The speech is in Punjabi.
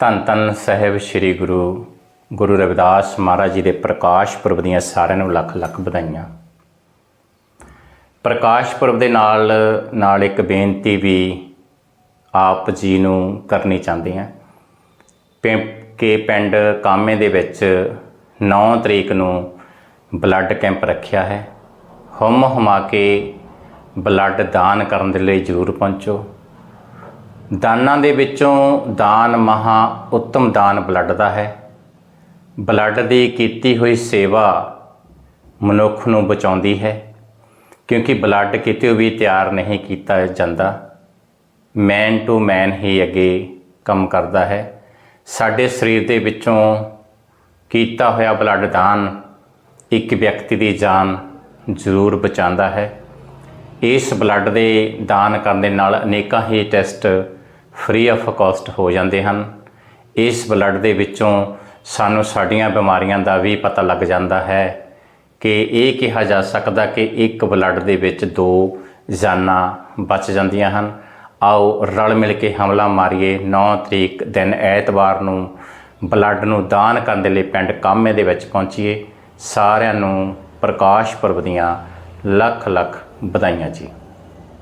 ਧੰਨ ਧੰਨ ਸਾਹਿਬ ਸ੍ਰੀ ਗੁਰੂ ਗੁਰੂ ਰਵਿਦਾਸ ਮਹਾਰਾਜ ਜੀ ਦੇ ਪ੍ਰਕਾਸ਼ ਪੁਰਬ ਦੀਆਂ ਸਾਰਿਆਂ ਨੂੰ ਲੱਖ ਲੱਖ ਵਧਾਈਆਂ। ਪ੍ਰਕਾਸ਼ ਪੁਰਬ ਦੇ ਨਾਲ ਨਾਲ ਇੱਕ ਬੇਨਤੀ ਵੀ ਆਪ ਜੀ ਨੂੰ ਕਰਨੀ ਚਾਹੁੰਦੇ ਹਾਂ। ਪਿੰ- ਕਿ ਪਿੰਡ ਕਾਮੇ ਦੇ ਵਿੱਚ 9 ਤਰੀਕ ਨੂੰ ਬਲੱਡ ਕੈਂਪ ਰੱਖਿਆ ਹੈ। ਹੁਮ ਹੁਮਾ ਕੇ ਬਲੱਡ ਦਾਨ ਕਰਨ ਦੇ ਲਈ ਜ਼ਰੂਰ ਪਹੁੰਚੋ। ਦਾਨਾਂ ਦੇ ਵਿੱਚੋਂ ਦਾਨ ਮਹਾ ਉੱਤਮ ਦਾਨ ਬਲੱਡ ਦਾ ਹੈ। ਬਲੱਡ ਦੀ ਕੀਤੀ ਹੋਈ ਸੇਵਾ ਮਨੁੱਖ ਨੂੰ ਬਚਾਉਂਦੀ ਹੈ, ਕਿਉਂਕਿ ਬਲੱਡ ਕਿਤੇ ਵੀ ਤਿਆਰ ਨਹੀਂ ਕੀਤਾ ਜਾਂਦਾ। ਮੈਨ ਟੂ ਮੈਨ ਹੀ ਅੱਗੇ ਕੰਮ ਕਰਦਾ ਹੈ। ਸਾਡੇ ਸਰੀਰ ਦੇ ਵਿੱਚੋਂ ਕੀਤਾ ਹੋਇਆ ਬਲੱਡ ਦਾਨ ਇੱਕ ਵਿਅਕਤੀ ਦੀ ਜਾਨ ਜ਼ਰੂਰ ਬਚਾਉਂਦਾ ਹੈ। ਇਸ ਬਲੱਡ ਦੇ ਦਾਨ ਕਰਨ ਦੇ ਨਾਲ ਅਨੇਕਾਂ ਹੀ ਟੈਸਟ ਫ੍ਰੀ ਆਫ ਕਾਸਟ ਹੋ ਜਾਂਦੇ ਹਨ। ਇਸ ਬਲੱਡ ਦੇ ਵਿੱਚੋਂ ਸਾਨੂੰ ਸਾਡੀਆਂ ਬਿਮਾਰੀਆਂ ਦਾ ਵੀ ਪਤਾ ਲੱਗ ਜਾਂਦਾ ਹੈ ਕਿ ਇਹ ਕਿਹਾ ਜਾ ਸਕਦਾ ਕਿ ਇੱਕ ਬਲੱਡ ਦੇ ਵਿੱਚ ਦੋ ਜਾਨਾਂ ਬਚ ਜਾਂਦੀਆਂ ਹਨ। ਆਓ ਰਲ ਮਿਲ ਕੇ ਹਮਲਾ ਮਾਰੀਏ। 9 ਤਰੀਕ ਦਿਨ ਐਤਵਾਰ ਨੂੰ ਬਲੱਡ ਨੂੰ ਦਾਨ ਕਰਨ ਦੇ ਲਈ ਪਿੰਡ ਕਾਮੇ ਦੇ ਵਿੱਚ ਪਹੁੰਚੀਏ। ਸਾਰਿਆਂ ਨੂੰ ਪ੍ਰਕਾਸ਼ ਪੁਰਬ ਦੀਆਂ ਲੱਖ ਲੱਖ ਵਧਾਈਆਂ ਜੀ।